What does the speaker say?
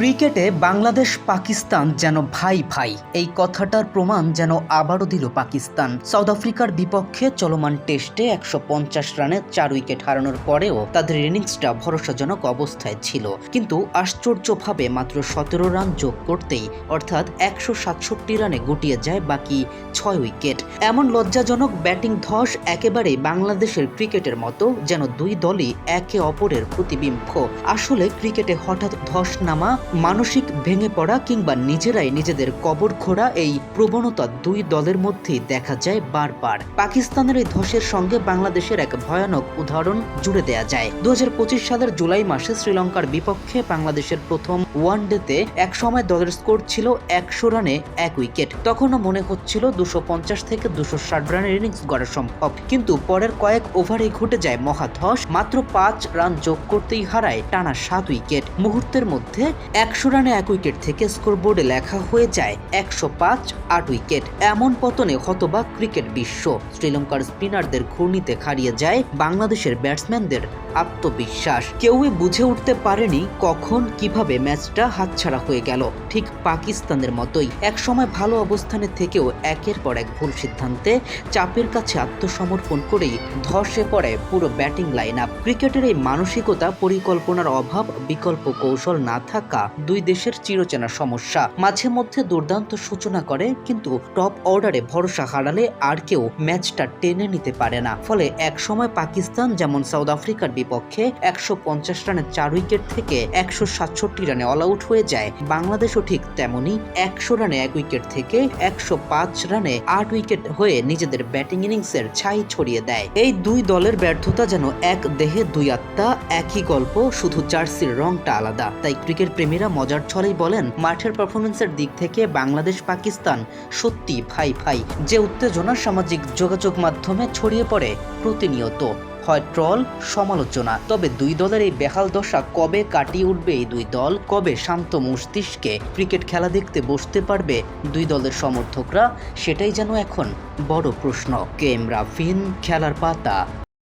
ক্রিকেটে বাংলাদেশ, পাকিস্তান যেন ভাই ভাই, এই কথাটার প্রমাণ যেন আবারও দিল পাকিস্তান। সাউথ আফ্রিকার বিপক্ষে চলমান টেস্টে একশো পঞ্চাশ রানে চার উইকেট হারানোর পরেও তাদের ইনিংসটা ভরসাজনক অবস্থায় ছিল। কিন্তু আশ্চর্যভাবে মাত্র সতেরো রান যোগ করতেই অর্থাৎ একশো সাতষট্টি রানে গুটিয়ে যায় বাকি ছয় উইকেট। এমন লজ্জাজনক ব্যাটিং ধস একেবারে বাংলাদেশের ক্রিকেটের মতো যেন দুই দলই একে অপরের প্রতিবিম্ব। আসলে ক্রিকেটে হঠাৎ ধস নামা মানসিক ভেঙে পড়া কিংবা নিজেরাই নিজেদের কবর খোঁড়া এই প্রবণতা দুই দলের মধ্যেই দেখা যায় বারবার। পাকিস্তানের এই ধসের সঙ্গে বাংলাদেশের এক ভয়ানক উদাহরণ জুড়ে দেয়া যায়। দু হাজার পঁচিশ সালের জুলাই মাসে শ্রীলঙ্কার বিপক্ষে বাংলাদেশের প্রথম ওয়ানডেতে এক সময় দলের স্কোর ছিল একশো রানে এক উইকেট। তখনও মনে হচ্ছিল দুশো পঞ্চাশ থেকে দুশো ষাট রানের ইনিংস গড়া সম্ভব। কিন্তু পরের কয়েক ওভারে ঘটে যায় মহাধস। মাত্র পাঁচ রান যোগ করতেই হারায় টানা সাত উইকেট। মুহূর্তের মধ্যে একশো রানে এক উইকেট থেকে স্কোরবোর্ডে লেখা হয়ে যায় একশো পাঁচ, আট উইকেট। এমন পতনে হতবাক ক্রিকেট বিশ্ব। শ্রীলঙ্কার স্পিনারদের ঘূর্ণিতে হারিয়ে যায় বাংলাদেশের ব্যাটসম্যানদের আত্মবিশ্বাস। কেউই বুঝে উঠতে পারেনি কখন, কীভাবে ম্যাচটা হাতছাড়া হয়ে গেল। ঠিক পাকিস্তানের মতোই একসময় ভালো অবস্থানে থেকেও একের পর এক ভুল সিদ্ধান্তে চাপের কাছে আত্মসমর্পণ করেই ধসে পড়ে পুরো ব্যাটিং লাইন আপ ক্রিকেটের এই মানসিকতা পরিকল্পনার অভাব, বিকল্প কৌশল না থাকা দুই দেশের চিরচেনা সমস্যা। মাঝে মধ্যে দুর্দান্ত সূচনা করে, কিন্তু টপ অর্ডারে ভরসা হারালে আর কেউ ম্যাচটা টেনে নিতে পারে না। ফলে একসময় পাকিস্তান যেমন সাউথ আফ্রিকার বিপক্ষে একশো পঞ্চাশ রানের চার উইকেট থেকে একশো সাতষট্টি রানে অল আউট হয়ে যায়, বাংলাদেশও ঠিক তেমনি একশো রানে এক উইকেট থেকে একশো পাঁচ রানে আট উইকেট হয়ে নিজেদের ব্যাটিং ইনিংসের ছাই ছড়িয়ে দেয়। এই দুই দলের ব্যর্থতা যেন এক দেহে দুই আত্মা, একই গল্প, শুধু জার্সির রংটা আলাদা। তাই ক্রিকেট প্রেমীরা মজার ছলেই বলেন, মাঠের পারফরমেন্সের দিক থেকে বাংলাদেশ পাকিস্তান সত্যি ভাই ভাই। যে উত্তেজনা সামাজিক যোগাযোগ মাধ্যমে ছড়িয়ে পড়ে, প্রতিনিয়ত। হয় ট্রল, সমালোচনা। তবে দুই দলের এই বেহাল দশা কবে কাটিয়ে উঠবে এই দুই দল? কবে শান্ত মস্তিষ্কে ক্রিকেট খেলা দেখতে বসতে পারবে দুই দলের সমর্থকরা? সেটাই যেন এখন বড় প্রশ্ন। কে এম রাফিন খেলার পাতা।